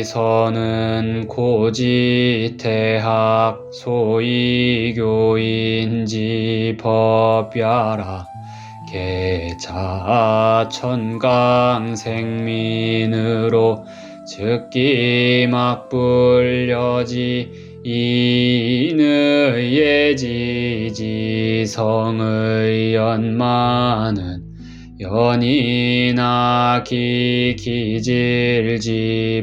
대학지선은 고지 대학 소이교인지 법야라 계자 천강 생민으로 즉기 막 불려지 인의 지지성의 연마는 연이나 기기질지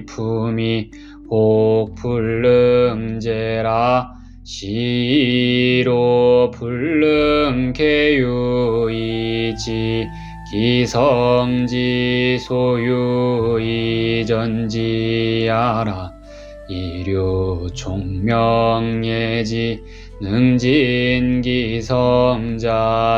품이 복불능제라 시로 불능계유이지 기성지 소유이전지야라 이류 종명예지 능진기성자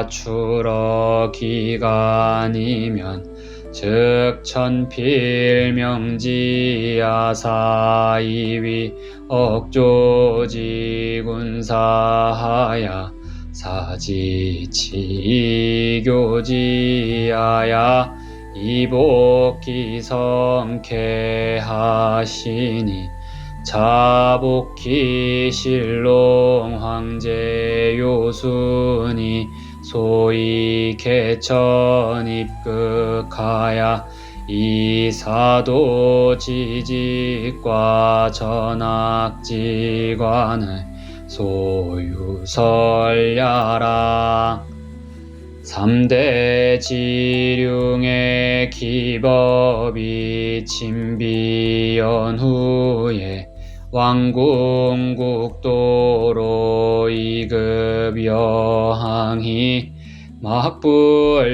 출어 기간이면 즉 천필명지야사이위 억조지군사하야 사지치교지야야 이복기성케하시니 자복기 실롱 황제 요순이 소위 개천 입극하야 이사도 지직과 전학지관을 소유설야라. 삼대 지룡의 기법이 침비연 후에 왕궁국도로 이급 여항이 막불유학하야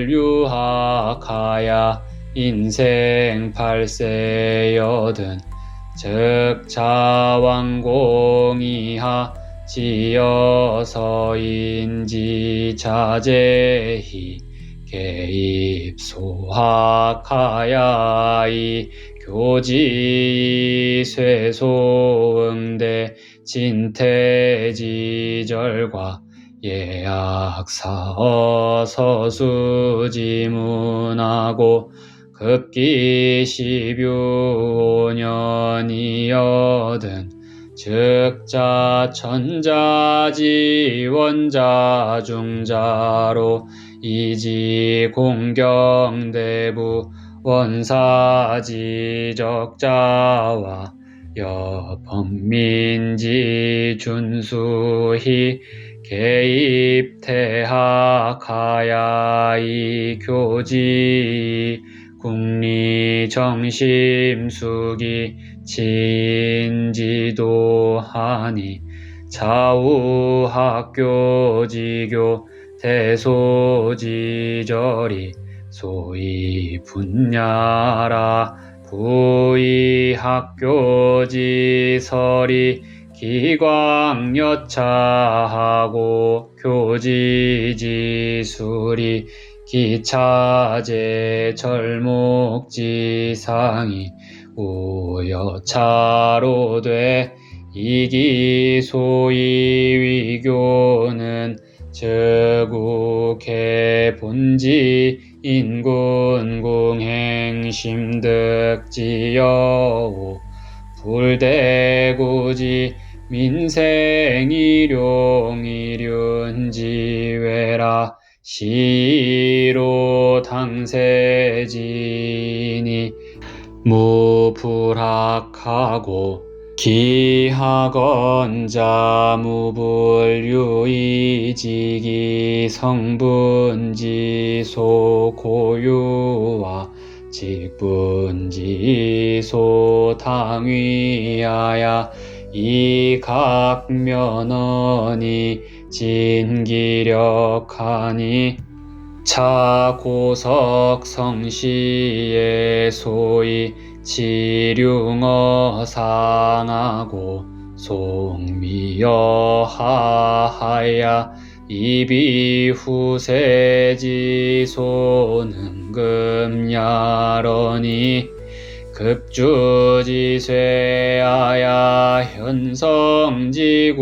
인생 팔세여든 즉 자왕공이하 지어서인지 자제히 개입 소학하야 이 교지 쇠소응대 진태지절과 예약사어 서수지문하고 급기 십유오년이여든 즉자 천자지 원자 중자로 이지 공경대부 원사지 적자와 여범민지 준수히 개입태학하야 이 교지 국리정심수기 진지도하니 좌우학교지교 대소지절이 소위 분야라 부의 학교지설이 기광여차하고 교지지술이 기차제 절목지상이 우여차로 돼 이기소이 위교는 즉우개 본지 인군궁행심득지여오 불대구지 민생이룡이륜지외라 시로 당세지니 무불학하고 기하건자 무불유이지기 성분지 소 고유와 직분지 소 당위하야 이각면언이 진기력하니 차고석 성시에 소위 지룡어 상하고 송미여 하하야 이비 후세지 소능금야러니 급주지쇠하야 현성지군이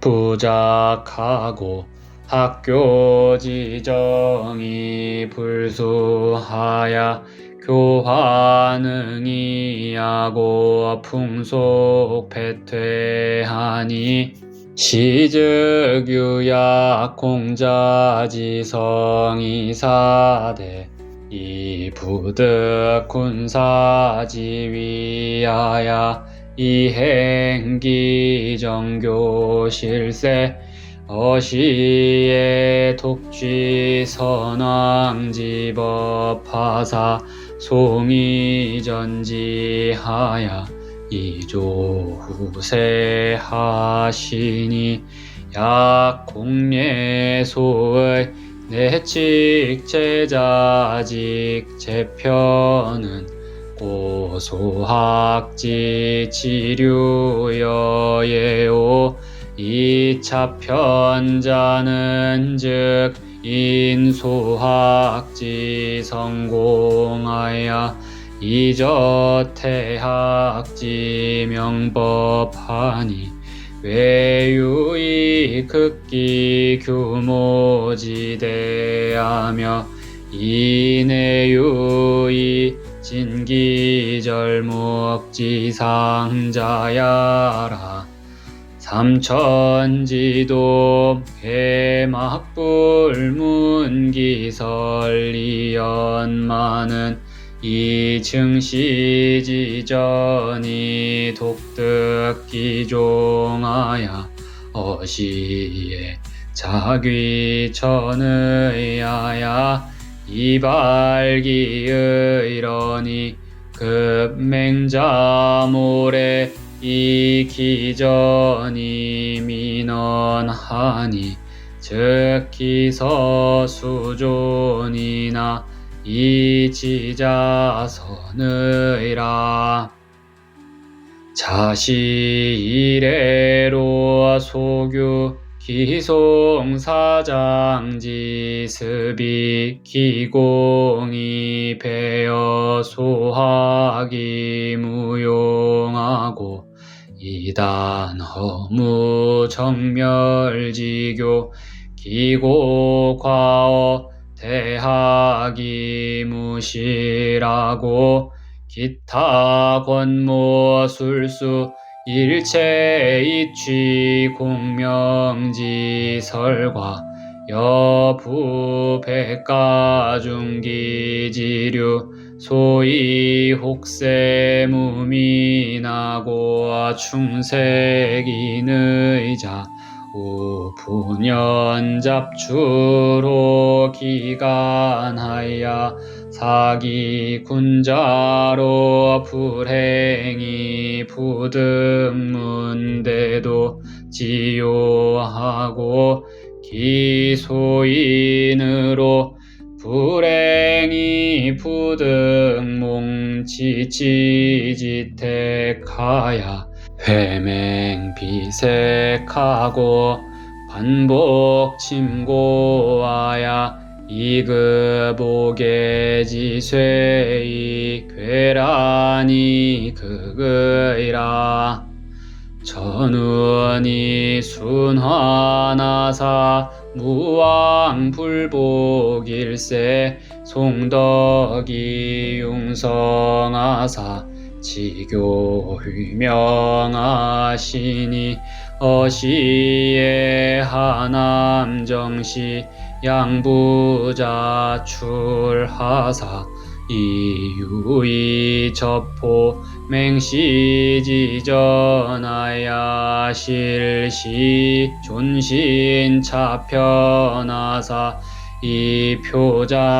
부작하고 학교 지정이 불수하야 교환응이 하고 풍속 배퇴하니 시즉 유약 공자지성이 사대 이 부득 군사지위하야 이행기 정교 실세 어시의 독쥐 선왕지법하사 송이전지하야 이조후세 하시니 약공예소의 내칙 제자직 제편은 고소학지 지류여예오 이차편자는 즉 인소학지 성공하여 이저태학지 명법하니 외유이 극기 규모지대하며 이내유이 진기절목지상자야라 삼천지도 개막불문기설리연마는 이층시지전이 독득기종하야 어시에 자귀천의하야 이발기의러니 급맹자모래 이 기전이 민원하니 즉 기서 수존이나 이지자선의라. 자시 이래로 소규 기송사장지습이 기공이 배어 소학이 무용하고 이단 허무 정멸지교 기고과어 대학이 무시라고. 기타 권모술수 일체 이취 공명지설과 여부 백가중기지류 소위 혹세 무민하고 충색인의자 우분연 잡주로 기간하여 사기 군자로 불행이 부득문대도 지요하고 기소인으로 불행이 부득몽치치지택하야 회맹비색하고 반복 침고하야 이급오계지쇠이 괴란이 극의라. 전운이 순화나사 무왕 불복일세 송덕이 융성하사 지교휘명하시니 어시의 하남정시 양부자 출하사 이유이 접포 맹시지전하야 실시 존신 차편하사 이 표장지하시며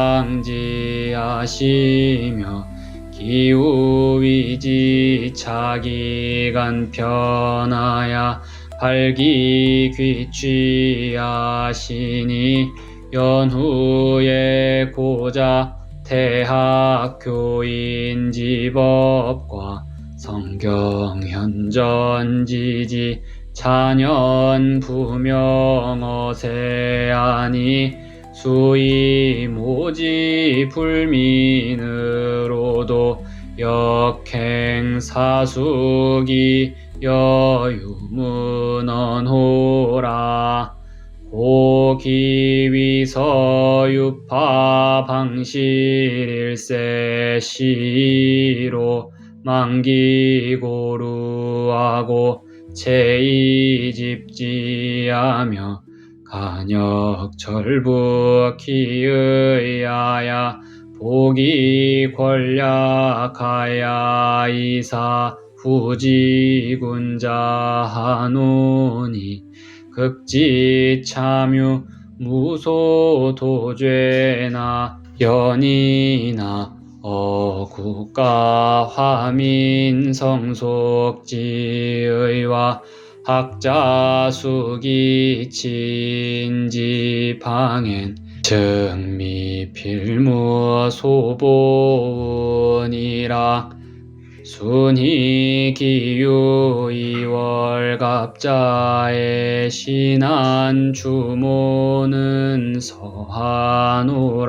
기우위지 차기간 편하야 발기 귀취하시니 연후에 고자 대학교인지법과 성경현전지지 찬연 부명어세하니 수이 모지 불민으로도 역행사수기 여유문언호라 호기위서 유파 방실일세 시로 만기고루하고 제이집지하며 간역절부 기의하야 복이 권략하야 이사 후지군자 하노니 극지 참유 무소 도죄나 연이나 어국가 화민 성속지의와 학자 수기 친지 방엔 증미 필무 소보은이라 순희 기유 이월 갑자의 신한 주모는 서하노라